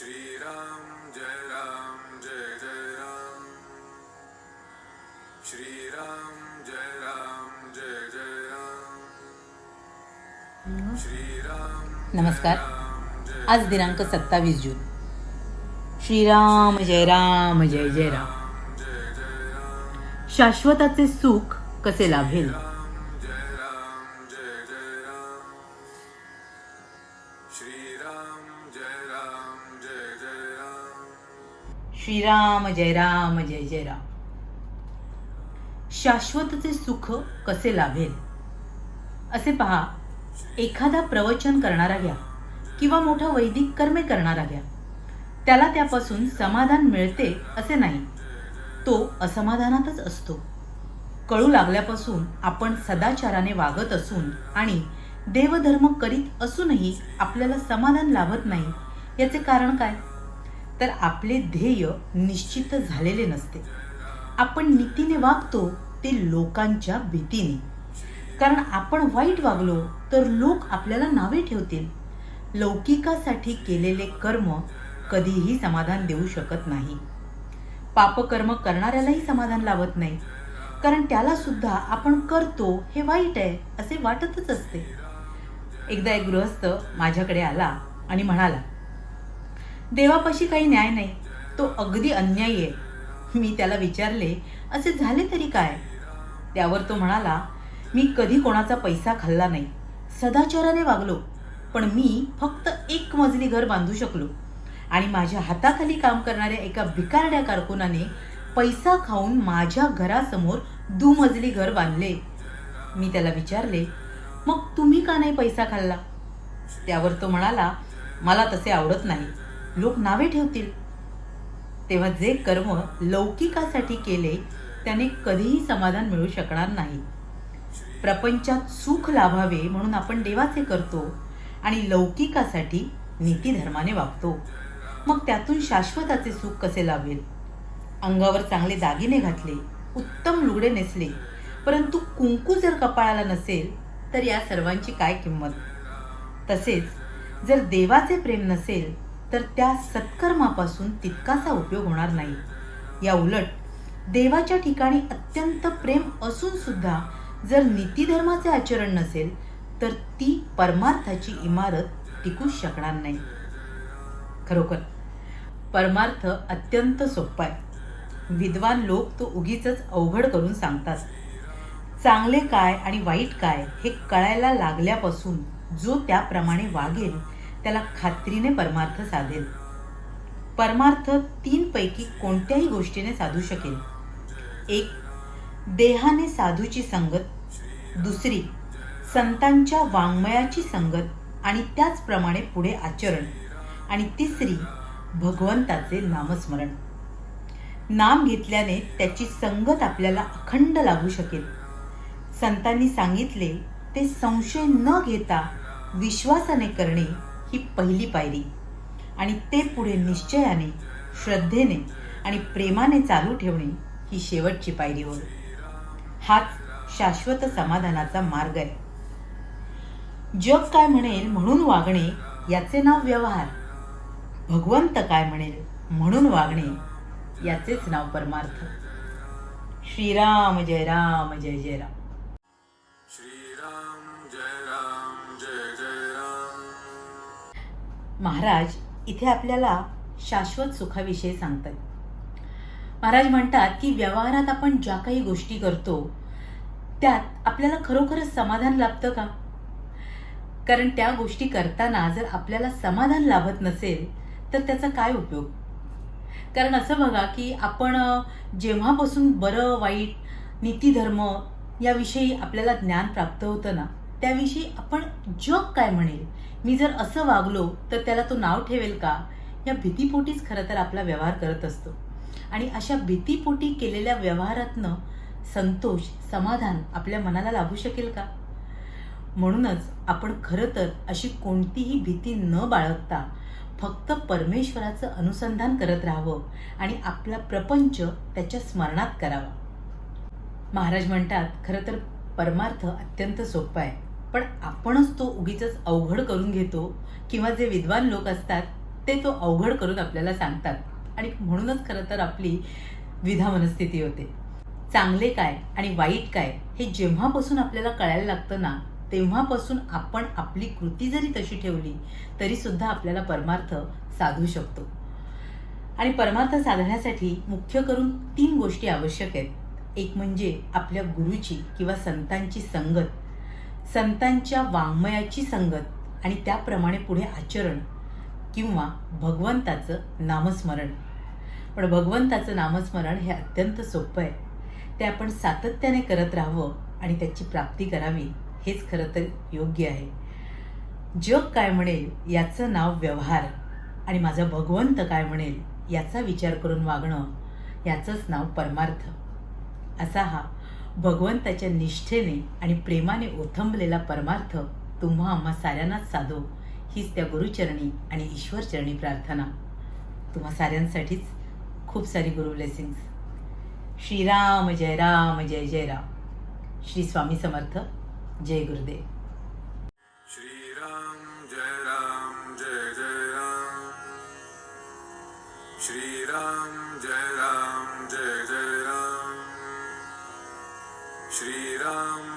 श्रीराम जय राम जय जय राम। श्रीराम जय राम जय जय राम। श्रीराम नमस्कार। आज दिनांक सत्तावीस जून। श्रीराम जय राम। जय जय राम। शाश्वताचे सुख कसे लाभेल? श्रीराम जय राम जय जय राम. शाश्वतचे सुख कसे लाभेल? असे पहा एखादा प्रवचन करणारा घ्या किंवा मोठा वैदिक कर्मे करणारा घ्या. त्याला त्यापासून समाधान मिळते असे नाही. तो असमाधानातच असतो. कळू लागल्यापासून आपण सदाचाराने वागत असून आणि देवधर्म करीत असूनही आपल्याला समाधान लाभत नाही याचे कारण काय? तर आपले ध्येय निश्चित झालेले नसते. आपण नीतीने वागतो ते लोकांच्या भीतीने. कारण आपण वाईट वागलो तर लोक आपल्याला नावे ठेवतील. लौकिकासाठी केलेले कर्म कधीही समाधान देऊ शकत नाही. पापकर्म करणाऱ्यालाही समाधान लावत नाही. कारण त्याला सुद्धा आपण करतो हे वाईट आहे असे वाटतच असते. एकदा एक गृहस्थ माझ्याकडे आला आणि म्हणाला देवापाशी काही न्याय नाही. तो अगदी अन्यायी आहे. मी त्याला विचारले असे झाले तरी काय? त्यावर तो म्हणाला मी कधी कोणाचा पैसा खाल्ला नाही. सदाचाराने वागलो पण मी फक्त एक मजली घर बांधू शकलो. आणि माझ्या हाताखाली काम करणाऱ्या एका भिकारड्या कारकुनाने पैसा खाऊन माझ्या घरासमोर दुमजली घर बांधले. मी त्याला विचारले मग तुम्ही का नाही पैसा खाल्ला? त्यावर तो म्हणाला मला तसे आवडत नाही. लोक नावे ठेवतील. तेव्हा जे कर्म लौकिकासाठी केले त्याने कधीही समाधान मिळू शकणार नाही. प्रपंचात सुख लाभावे म्हणून आपण देवाचे करतो आणि लौकिकासाठी नीतीधर्माने वागतो. मग त्यातून शाश्वताचे सुख कसे लाभेल? अंगावर चांगले दागिने घातले उत्तम लुगडे नेसले परंतु कुंकू जर कपाळाला नसेल तर या सर्वांची काय किंमत? तसेच जर देवाचे प्रेम नसेल तर त्या सत्कर्मापासून तितकासा उपयोग होणार नाही. या उलट देवाच्या ठिकाणी अत्यंत प्रेम असून सुद्धा जर नीतीधर्माचे आचरण नसेल तर ती परमार्थाची इमारत टिकूच शकणार नाही. खरोखर परमार्थ अत्यंत सोपा आहे. विद्वान लोक तो उगीच अवघड करून सांगतात. चांगले काय आणि वाईट काय हे कळायला लागल्यापासून जो त्याप्रमाणे वागेल त्याला खात्रीने परमार्थ साधेल. परमार्थ तीनपैकी कोणत्याही गोष्टीने साधू शकेल. एक देहाने साधूची संगत. दुसरी संतांच्या वाङ्मयाची संगत आणि त्याचप्रमाणे पुढे आचरण. आणि तिसरी भगवंताचे नामस्मरण. नाम घेतल्याने त्याची संगत आपल्याला अखंड लागू शकेल. संतांनी सांगितले ते संशय न घेता विश्वासाने करणे ही पहिली पायरी. आणि ते पुढे निश्चयाने श्रद्धेने आणि प्रेमाने चालू ठेवणे ही शेवटची पायरी होय. हाच शाश्वत समाधानाचा मार्ग आहे. जग काय म्हणेल म्हणून वागणे याचे नाव व्यवहार. भगवंत काय म्हणेल म्हणून वागणे याचेच नाव परमार्थ. श्रीराम जय राम जय जय राम. महाराज इथे आपल्याला शाश्वत सुखाविषयी सांगतात. महाराज म्हणतात की व्यवहारात आपण ज्या काही गोष्टी करतो त्यात आपल्याला खरोखरच समाधान लाभतं का? कारण त्या गोष्टी करताना जर आपल्याला समाधान लाभत नसेल तर त्याचा काय उपयोग? कारण असं बघा की आपण जेव्हापासून बरं वाईट नीतीधर्म याविषयी आपल्याला ज्ञान प्राप्त होतं ना त्याविषयी आपण जग काय म्हणेल? मी जर असं वागलो तर त्याला तो नाव ठेवेल का? या भीतीपोटीच खरं तर आपला व्यवहार करत असतो. आणि अशा भीतीपोटी केलेल्या व्यवहारातनं संतोष समाधान आपल्या मनाला लाभू शकेल का? म्हणूनच आपण खरं तर अशी कोणतीही भीती न बाळगता फक्त परमेश्वराचं अनुसंधान करत राहावं आणि आपला प्रपंच त्याच्या स्मरणात करावा. महाराज म्हणतात खरं तर परमार्थ अत्यंत सोपा आहे. पण आपणच तो उगीच अवघड करून घेतो किंवा जे विद्वान लोक असतात ते तो अवघड करून आपल्याला सांगतात. आणि म्हणूनच खरं तर आपली विधा मनस्थिती होते. चांगले काय आणि वाईट काय हे जेव्हापासून आपल्याला कळायला लागतं ना तेव्हापासून आपण आपली कृती जरी तशी ठेवली तरीसुद्धा आपल्याला परमार्थ साधू शकतो. आणि परमार्थ साधण्यासाठी मुख्य करून तीन गोष्टी आवश्यक आहेत. एक म्हणजे आपल्या गुरुची किंवा संतांची संगत. संतांच्या वाङ्मयाची संगत आणि त्याप्रमाणे पुढे आचरण किंवा भगवंताचं नामस्मरण. पण भगवंताचं नामस्मरण हे अत्यंत सोपं आहे. ते आपण सातत्याने करत राहावं आणि त्याची प्राप्ती करावी हेच खरं तर योग्य आहे. जग काय म्हणेल याचं नाव व्यवहार आणि माझा भगवंत काय म्हणेल याचा विचार करून वागणं याचंच नाव परमार्थ. असा हा भगवंताच्या निष्ठेने आणि प्रेमाने ओथंबलेला परमार्थ तुम्हा आम्हा साऱ्यांनाच साधो. हीच त्या गुरुचरणी आणि ईश्वरचरणी प्रार्थना. तुम्हा साऱ्यांसाठीच खूप सारी गुरु ब्लेसिंग्स श्रीराम जय राम जय जय राम. श्री स्वामी समर्थ. जय गुरुदेव. श्रीराम जय राम जय जय राम. श्रीराम जय Um,